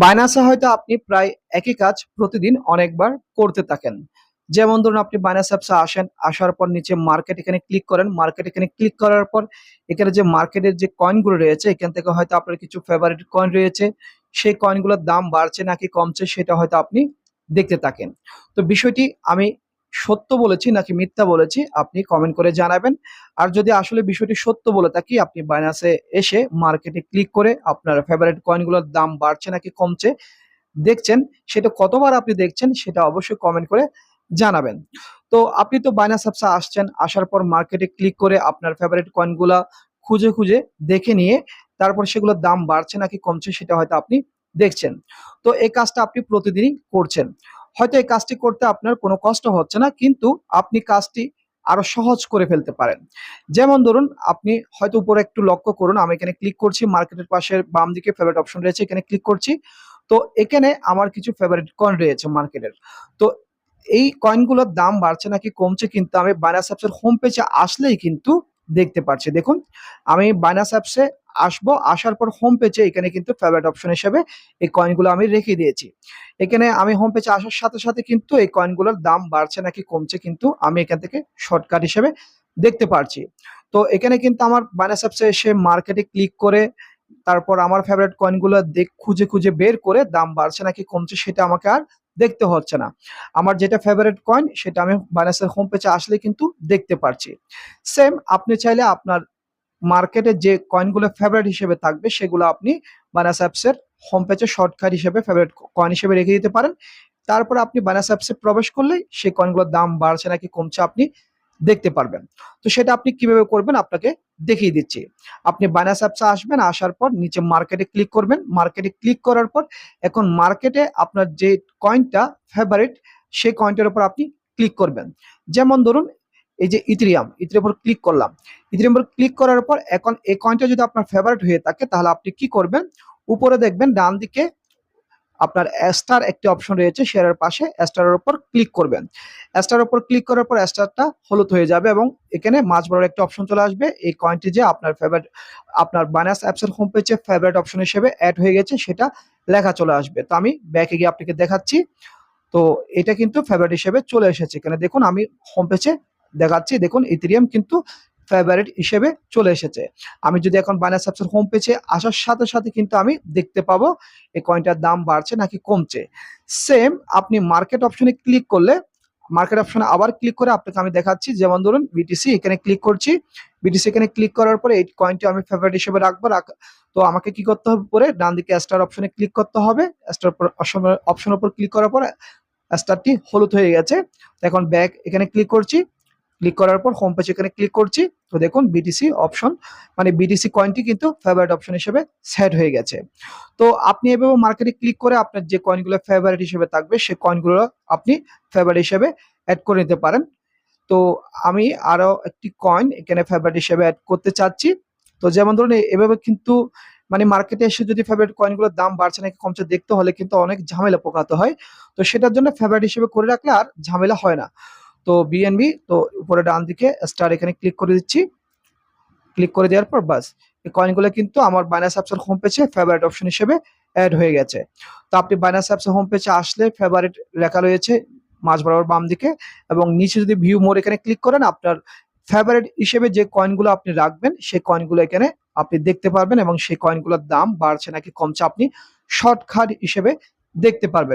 বাইনাসে হয়তো আপনি প্রায় একই কাজ প্রতিদিন অনেকবার করতে থাকেন। যেমন ধরুন, আপনি বাইনাস অ্যাপসে আসেন, আসার পর নিচে মার্কেট এখানে ক্লিক করেন। মার্কেট এখানে ক্লিক করার পর এখানে যে মার্কেটের যে কয়েনগুলো রয়েছে, এখান থেকে হয়তো আপনার কিছু ফেভারিট কয়েন রয়েছে। সেই কয়েনগুলোর দাম বাড়ছে নাকি কমছে, সেটা হয়তো আপনি দেখতে থাকেন। তো বিষয়টি আমি সত্য বলেছি নাকি মিথ্যা বলেছি, আপনি কমেন্ট করে জানাবেন। আর যদি আসলে বিষয়টি সত্য বলে থাকি, আপনি বাইনাসে এসে মার্কেটে ক্লিক করে আপনার ফেভারিট কয়েনগুলোর দাম বাড়ছে নাকি কমছে দেখছেন, সেটা কতবার আপনি দেখছেন সেটা অবশ্যই কমেন্ট করে জানাবেন। তো আপনি তো বাইনাস অ্যাপসে আসছেন, আসার পর মার্কেটে ক্লিক করে আপনার ফেভারিট কয়েনগুলা খুঁজে খুঁজে দেখে নিয়ে তারপর সেগুলোর দাম বাড়ছে নাকি কমছে সেটা হয়তো আপনি দেখছেন। তো এই কাজটা আপনি প্রতিদিনই করছেন। হয়তো এই কাজটি করতে আপনার কোনো কষ্ট হচ্ছে না, কিন্তু আপনি কাজটি আরও সহজ করে ফেলতে পারেন। যেমন ধরুন, আপনি হয়তো উপরে একটু লক্ষ্য করুন, আমি এখানে ক্লিক করছি, মার্কেটের পাশের বাম দিকে ফেভারিট অপশন রয়েছে, এখানে ক্লিক করছি। তো এখানে আমার কিছু ফেভারিট কয়েন রয়েছে মার্কেটের। তো এই কয়েনগুলোর দাম বাড়ছে নাকি কমছে কিন্তু আমি বাইনাস অ্যাপসের হোম পেজে আসলেই কিন্তু দেখতে পাচ্ছি দেখুন, আমি বাইনাস অ্যাপসে আসব, আসার পর হোম পেজে এখানে কিন্তু ফেভারিট অপশন হিসেবে এই কয়েনগুলো আমি রেখে দিয়েছি। এখানে আমি হোম পেজে আসার সাথে সাথে কিন্তু এই কয়েনগুলোর দাম বাড়ছে নাকি কমছে কিন্তু আমি এখান থেকে শর্টকাট হিসেবে দেখতে পারছি। তো এখানে কিন্তু আমার বাইনাস অ্যাপসে এসে মার্কেটে ক্লিক করে, তারপর আমার ফেভারিট কয়েনগুলো দেখ, খুঁজে খুঁজে বের করে দাম বাড়ছে নাকি কমছে সেটা আমাকে আর দেখতে হচ্ছে না। আমার যেটা ফেভারেট কয়েন সেটা আমি বাইন্যান্সের হোম পেজে আসলে কিন্তু দেখতে পারছি। সেম আপনি চাইলে আপনার মার্কেটে যে কয়েনগুলো ফেভারিট হিসেবে থাকবে, সেগুলো আপনি বাইনাস অ্যাপসের হোম পেজে শর্টকাট হিসেবে ফেভারিট কয়েন হিসেবে রেখে দিতে পারেন। তারপর আপনি বাইনাস অ্যাপসে প্রবেশ করলে সেই কয়েনগুলোর দাম বাড়ছে নাকি কমছে, আপনি দেখতে পারবেন। তো সেটা আপনি কীভাবে করবেন আপনাকে দেখিয়ে দিচ্ছি। আপনি বাইনাস অ্যাপসে আসবেন, আসার পর নিচে মার্কেটে ক্লিক করবেন। মার্কেটে ক্লিক করার পর এখন মার্কেটে আপনার যে কয়েনটা ফেভারিট সেই কয়েনটার উপর আপনি ক্লিক করবেন। যেমন ধরুন এই যে ইথিরিয়াম ইথিরিয়াম উপর ক্লিক করলাম। ইথিরিয়াম উপর ক্লিক করার পর এখন এই কয়েনটা যদি আপনার ফেভারিট হয়ে থাকে, তাহলে আপনি কি করবেন? উপরে দেখবেন ডান দিকে আপনার স্টার একটি অপশন রয়েছে শেয়ারের পাশে স্টারের উপর ক্লিক করবেন। স্টারের উপর ক্লিক করার পর স্টারটা হলুদ হয়ে যাবে এবং এখানে মাছ বড় একটা অপশন চলে আসবে। এই কয়েনটি যে আপনার ফেভারিট আপনার বাইনাস অ্যাপসের হোম পেজে ফেভারিট অপশন হিসেবে অ্যাড হয়ে গেছে, সেটা লেখা চলে আসবে। তো আমি ব্যাকে গিয়ে আপনাকে দেখাচ্ছি। তো এটা কিন্তু ফেভারিট হিসেবে চলে এসেছে। এখানে দেখুন, আমি হোম পেজে দেখাচ্ছি। দেখুন ইথেরিয়াম কিন্তু ফেভারিট হিসেবে চলে এসেছে। আমি যদি এখন বাইনাস অ্যাপসের হোম পেজে আসার সাথে সাথে কিন্তু আমি দেখতে পাবো এই কয়েনটার দাম বাড়ছে নাকি কমছে। সেম আপনি মার্কেট অপশনে ক্লিক করলে মার্কেট অপশনে আবার ক্লিক করে আপনাকে আমি দেখাচ্ছি। যেমন ধরুন বিটিসি এখানে ক্লিক করছি। বিটিসি এখানে ক্লিক করার পরে এই কয়েনটি আমি ফেভারিট হিসেবে রাখব। রাখ- তো আমাকে কি করতে হবে পরে? ডান দিকে স্টার অপশনে ক্লিক করতে হবে। স্টার অপশনের উপর ক্লিক করার পর স্টারটি হলুদ হয়ে গেছে। এখন ব্যাক এখানে ক্লিক করছি। ক্লিক করার পর হোম পেজ এখানে ক্লিক করছি। তো দেখুন বিটিসি অপশন মানে বিটিসি কয়েনটি কিন্তু ফেভারিট অপশন হিসেবে সেট হয়ে গেছে। তো আপনি এভাবে মার্কেটে ক্লিক করে আপনার যে কয়েনগুলো ফেভারিট হিসেবে থাকবে সেই কয়েনগুলো আপনি ফেভারিট হিসেবে অ্যাড করে নিতে পারেন। তো আমি আরও একটি কয়েন এখানে ফেভারিট হিসেবে অ্যাড করতে চাচ্ছি। তো যেমন ধরুন এভাবে কিন্তু মানে মার্কেটে এসে যদি ফেভারিট কয়েনগুলোর দাম বাড়ছে নাকি কমছে, দেখতে হলে কিন্তু অনেক ঝামেলা পোকাতে হয়। তো সেটার জন্য ফেভারিট হিসেবে করে রাখলে আর ঝামেলা হয় না। তো বিএনবি তো উপরে ডান দিকে স্টার এখানে ক্লিক করে দিচ্ছি। ক্লিক করে দেওয়ার পর বাস, এই কয়েনগুলো কিন্তু আমার বাইনাস অ্যাপসের হোম পেজে ফেভারিট অপশন হিসেবে অ্যাড হয়ে গেছে। তো আপনি বাইনাস অ্যাপসের হোম পেজে আসলে ফেভারিট লেখা রয়েছে মাঝ বরাবর বাম দিকে এবং নিচে যদি ভিউ মোর এখানে ক্লিক করেন, আপনার ফেভারিট হিসেবে যে কয়েনগুলো আপনি রাখবেন, সেই কয়েনগুলো এখানে আপনি দেখতে পারবেন এবং সেই কয়েনগুলোর দাম বাড়ছে নাকি কমছে আপনি শর্টকাট হিসেবে দেখতে পারবেন।